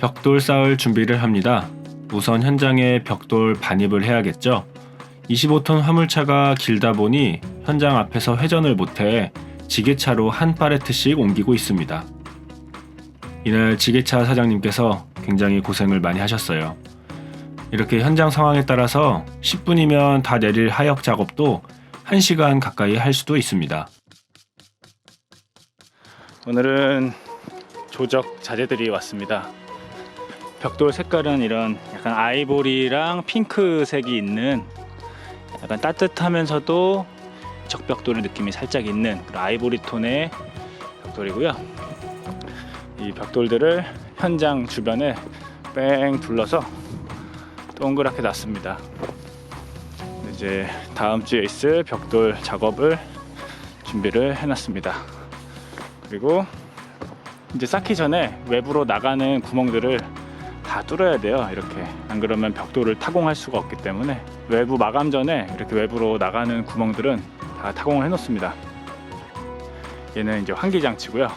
벽돌 쌓을 준비를 합니다. 우선 현장에 벽돌 반입을 해야겠죠. 25톤 화물차가 길다 보니 현장 앞에서 회전을 못해 지게차로 한 팔레트씩 옮기고 있습니다. 이날 지게차 사장님께서 굉장히 고생을 많이 하셨어요. 이렇게 현장 상황에 따라서 10분이면 다 내릴 하역 작업도 1시간 가까이 할 수도 있습니다. 오늘은 조적 자재들이 왔습니다. 벽돌 색깔은 이런 약간 아이보리랑 핑크색이 있는 약간 따뜻하면서도 적벽돌의 느낌이 살짝 있는 아이보리 톤의 벽돌이고요. 이 벽돌들을 현장 주변에 뺑 둘러서 동그랗게 놨습니다. 이제 다음 주에 있을 벽돌 작업을 준비를 해놨습니다. 그리고 이제 쌓기 전에 외부로 나가는 구멍들을 다 뚫어야 돼요. 이렇게 안 그러면 벽돌을 타공할 수가 없기 때문에 외부 마감 전에 이렇게 외부로 나가는 구멍들은 다 타공을 해 놓습니다. 얘는 이제 환기 장치고요.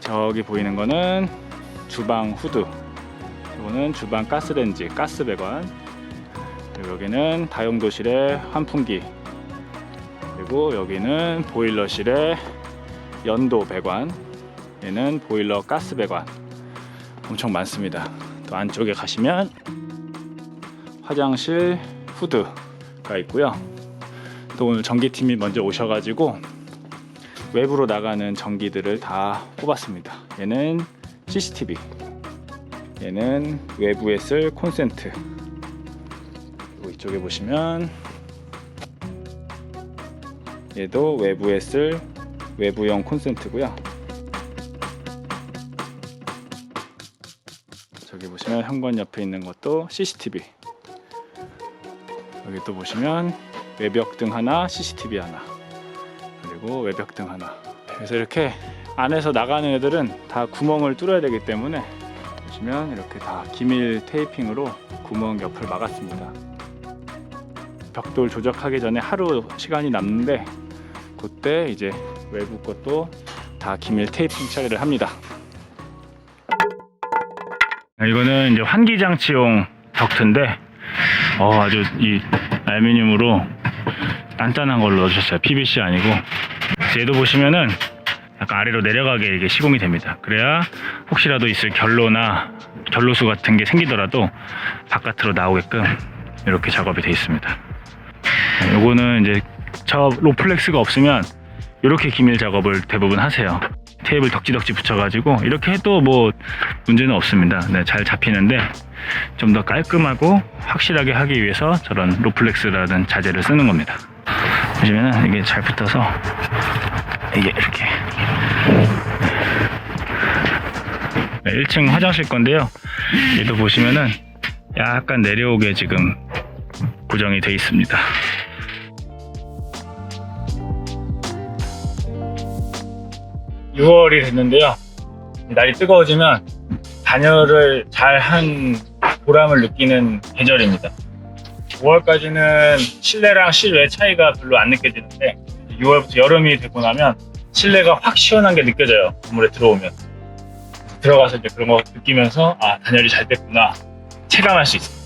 저기 보이는 거는 주방 후드. 이거는 주방 가스레인지, 가스 배관. 그리고 여기는 다용도실의 환풍기. 그리고 여기는 보일러실의 연도 배관. 얘는 보일러 가스 배관. 엄청 많습니다. 또 안쪽에 가시면 화장실 후드가 있고요. 또 오늘 전기팀이 먼저 오셔가지고 외부로 나가는 전기들을 다 꼽았습니다. 얘는 CCTV, 얘는 외부에 쓸 콘센트. 그리고 이쪽에 보시면 얘도 외부에 쓸 외부용 콘센트고요. 저기 보시면 현관 옆에 있는 것도 CCTV. 여기 또 보시면 외벽등 하나, CCTV 하나. 그리고 외벽등 하나. 그래서 이렇게 안에서 나가는 애들은 다 구멍을 뚫어야 되기 때문에 보시면 이렇게 다 기밀 테이핑으로 구멍 옆을 막았습니다. 벽돌 조작하기 전에 하루 시간이 남는데 그때 이제 외부 것도 다 기밀 테이핑 처리를 합니다. 이거는 이제 환기 장치용 덕트인데 어, 아주 이 알루미늄으로 단단한 걸 넣어주셨어요. PVC 아니고. 얘도 보시면은 약간 아래로 내려가게 이게 시공이 됩니다. 그래야 혹시라도 있을 결로나 결로수 같은 게 생기더라도 바깥으로 나오게끔 이렇게 작업이 되어 있습니다. 네, 요거는 이제 저 로플렉스가 없으면 이렇게 기밀 작업을 대부분 하세요. 테이블 덕지덕지 붙여가지고 이렇게 해도 뭐 문제는 없습니다. 네, 잘 잡히는데 좀 더 깔끔하고 확실하게 하기 위해서 저런 로플렉스라는 자재를 쓰는 겁니다. 보시면은 이게 잘 붙어서 이게 이렇게 네, 1층 화장실 건데요. 얘도 보시면은 약간 내려오게 지금 고정이 되어 있습니다. 6월이 됐는데요. 날이 뜨거워지면 단열을 잘 한 보람을 느끼는 계절입니다. 5월까지는 실내랑 실외 차이가 별로 안 느껴지는데 6월부터 여름이 되고 나면 실내가 확 시원한 게 느껴져요. 건물에 들어오면 들어가서 이제 그런 거 느끼면서 아 단열이 잘 됐구나 체감할 수 있어요.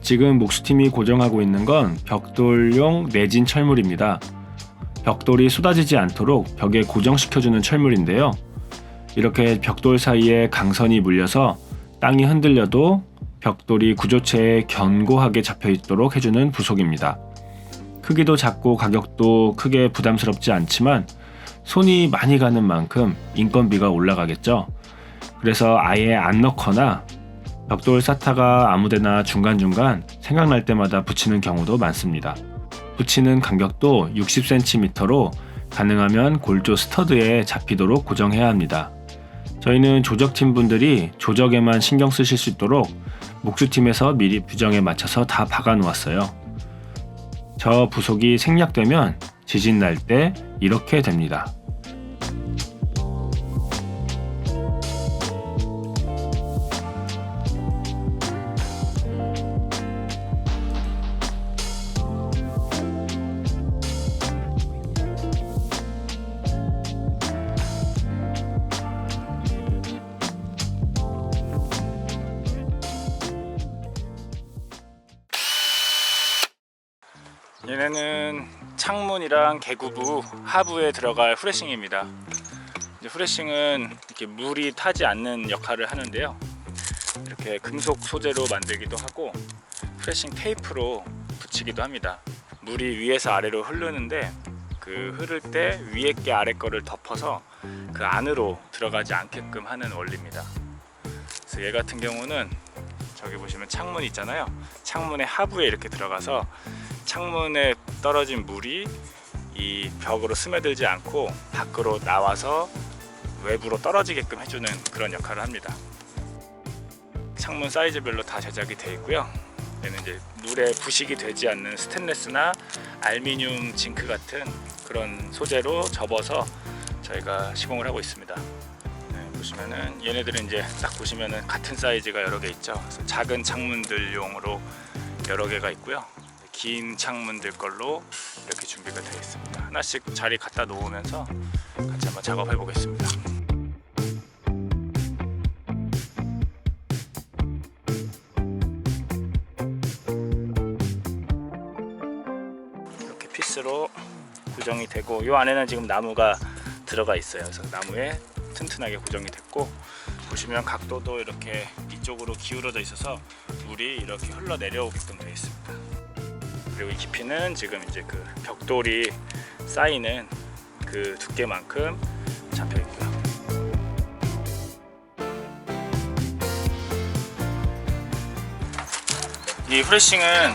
지금 목수팀이 고정하고 있는 건 벽돌용 내진 철물입니다. 벽돌이 쏟아지지 않도록 벽에 고정시켜주는 철물인데요. 이렇게 벽돌 사이에 강선이 물려서 땅이 흔들려도 벽돌이 구조체에 견고하게 잡혀 있도록 해주는 부속입니다. 크기도 작고 가격도 크게 부담스럽지 않지만 손이 많이 가는 만큼 인건비가 올라가겠죠. 그래서 아예 안 넣거나 벽돌 쌓다가 아무데나 중간중간 생각날 때마다 붙이는 경우도 많습니다. 붙이는 간격도 60cm로 가능하면 골조 스터드에 잡히도록 고정해야 합니다. 저희는 조적팀 분들이 조적에만 신경 쓰실 수 있도록 목수팀에서 미리 규정에 맞춰서 다 박아 놓았어요. 저 부속이 생략되면 지진 날 때 이렇게 됩니다. 얘네는 창문이랑 개구부 하부에 들어갈 후레싱입니다. 이제 후레싱은 이렇게 물이 타지 않는 역할을 하는데요. 이렇게 금속 소재로 만들기도 하고 후레싱 테이프로 붙이기도 합니다. 물이 위에서 아래로 흐르는데 그 흐를 때 위에 게 아래 거를 덮어서 그 안으로 들어가지 않게끔 하는 원리입니다. 그래서 얘 같은 경우는 저기 보시면 창문 있잖아요. 창문의 하부에 이렇게 들어가서 창문에 떨어진 물이 이 벽으로 스며들지 않고 밖으로 나와서 외부로 떨어지게끔 해주는 그런 역할을 합니다. 창문 사이즈별로 다 제작이 되어 있고요. 얘는 이제 물에 부식이 되지 않는 스테인레스나 알미늄 징크 같은 그런 소재로 접어서 저희가 시공을 하고 있습니다. 네, 보시면은 얘네들은 이제 딱 보시면은 같은 사이즈가 여러 개 있죠. 작은 창문들용으로 여러 개가 있고요. 긴 창문들 걸로 이렇게 준비가 되어 있습니다. 하나씩 자리 갖다 놓으면서 같이 한번 작업해 보겠습니다. 이렇게 피스로 고정이 되고 이 안에는 지금 나무가 들어가 있어요. 그래서 나무에 튼튼하게 고정이 됐고 보시면 각도도 이렇게 이쪽으로 기울어져 있어서 물이 이렇게 흘러 내려오게끔 되어 있습니다. 그리고 이 깊이는 지금 이제 그 벽돌이 쌓이는 그 두께만큼 잡혀 있고요. 이 후레싱은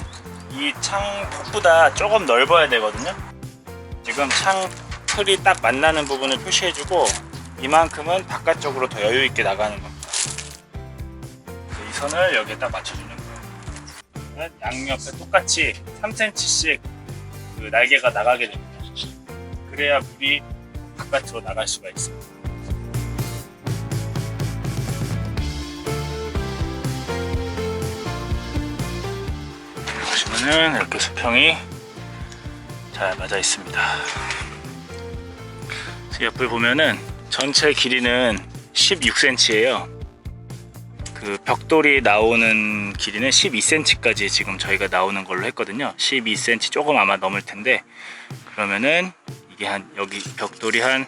이 창 폭보다 조금 넓어야 되거든요. 지금 창 틀이 딱 만나는 부분을 표시해주고 이만큼은 바깥쪽으로 더 여유 있게 나가는 겁니다. 이 선을 여기에 딱 거예요. 양옆에 똑같이 3cm씩 그 날개가 나가게 됩니다. 그래야 물이 바깥으로 나갈 수가 있습니다. 보시면은 이렇게 수평이 잘 맞아 있습니다. 그래서 옆을 보면은 전체 길이는 16cm예요. 그 벽돌이 나오는 길이는 12cm까지 지금 저희가 나오는 걸로 했거든요. 12cm 조금 아마 넘을 텐데 그러면은 이게 한 여기 벽돌이 한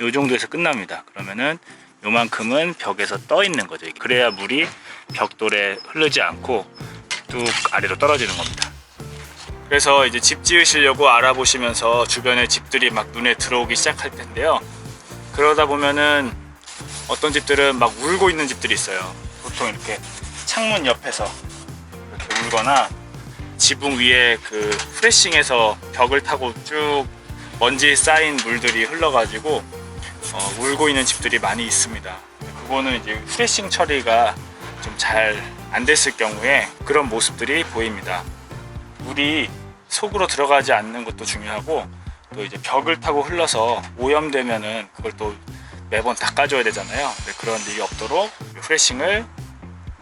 요 정도에서 끝납니다. 그러면은 요만큼은 벽에서 떠 있는 거죠. 그래야 물이 벽돌에 흐르지 않고 뚝 아래로 떨어지는 겁니다. 그래서 이제 집 지으시려고 알아보시면서 주변에 집들이 막 눈에 들어오기 시작할 텐데요. 그러다 보면은 어떤 집들은 막 울고 있는 집들이 있어요. 보통 이렇게 창문 옆에서 이렇게 울거나 지붕 위에 그 프레싱해서 벽을 타고 쭉 먼지 쌓인 물들이 흘러가지고 어, 울고 있는 집들이 많이 있습니다. 그거는 이제 프레싱 처리가 좀 잘 안 됐을 경우에 그런 모습들이 보입니다. 물이 속으로 들어가지 않는 것도 중요하고 또 이제 벽을 타고 흘러서 오염되면은 그걸 또 매번 닦아줘야 되잖아요. 그런 일이 없도록 프레싱을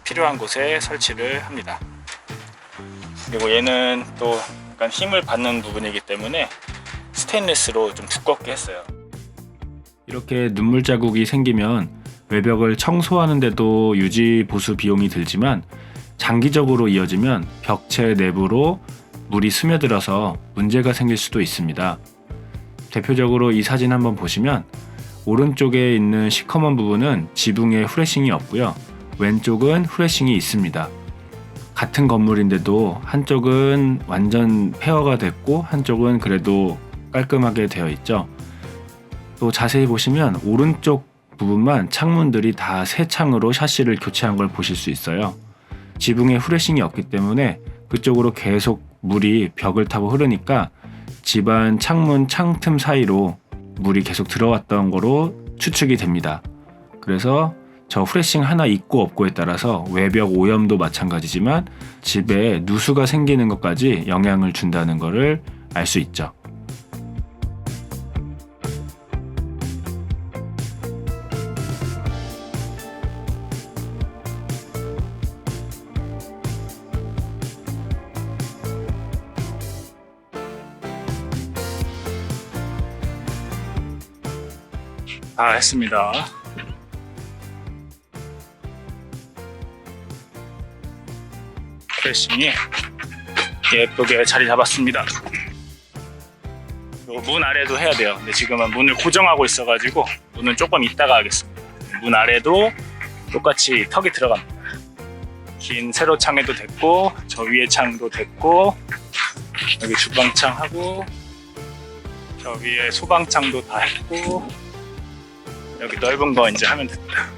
필요한 곳에 설치를 합니다. 그리고 얘는 또 약간 힘을 받는 부분이기 때문에 스테인리스로 좀 두껍게 했어요. 이렇게 눈물 자국이 생기면 외벽을 청소하는데도 유지 보수 비용이 들지만 장기적으로 이어지면 벽체 내부로 물이 스며들어서 문제가 생길 수도 있습니다. 대표적으로 이 사진 한번 보시면 오른쪽에 있는 시커먼 부분은 지붕에 후레싱이 없고요. 왼쪽은 후레싱이 있습니다. 같은 건물인데도 한쪽은 완전 폐허가 됐고 한쪽은 그래도 깔끔하게 되어 있죠. 또 자세히 보시면 오른쪽 부분만 창문들이 다 새 창으로 샤시를 교체한 걸 보실 수 있어요. 지붕에 후레싱이 없기 때문에 그쪽으로 계속 물이 벽을 타고 흐르니까 집안 창문 창틈 사이로 물이 계속 들어왔던 거로 추측이 됩니다. 그래서 저 후레싱 하나 있고 없고에 따라서 외벽 오염도 마찬가지지만 집에 누수가 생기는 것까지 영향을 준다는 것을 알 수 있죠. 다 했습니다. 프레싱이 예쁘게 자리 잡았습니다. 요문 아래도 해야 돼요. 근데 지금은 문을 고정하고 있어가지고 문은 조금 이따가 하겠습니다. 문 아래도 똑같이 턱이 들어갑니다. 긴 세로 창에도 됐고 저 위에 창도 됐고 여기 주방창 하고 저 위에 소방창도 다 했고 여기 넓은 거 이제 하면 됐다.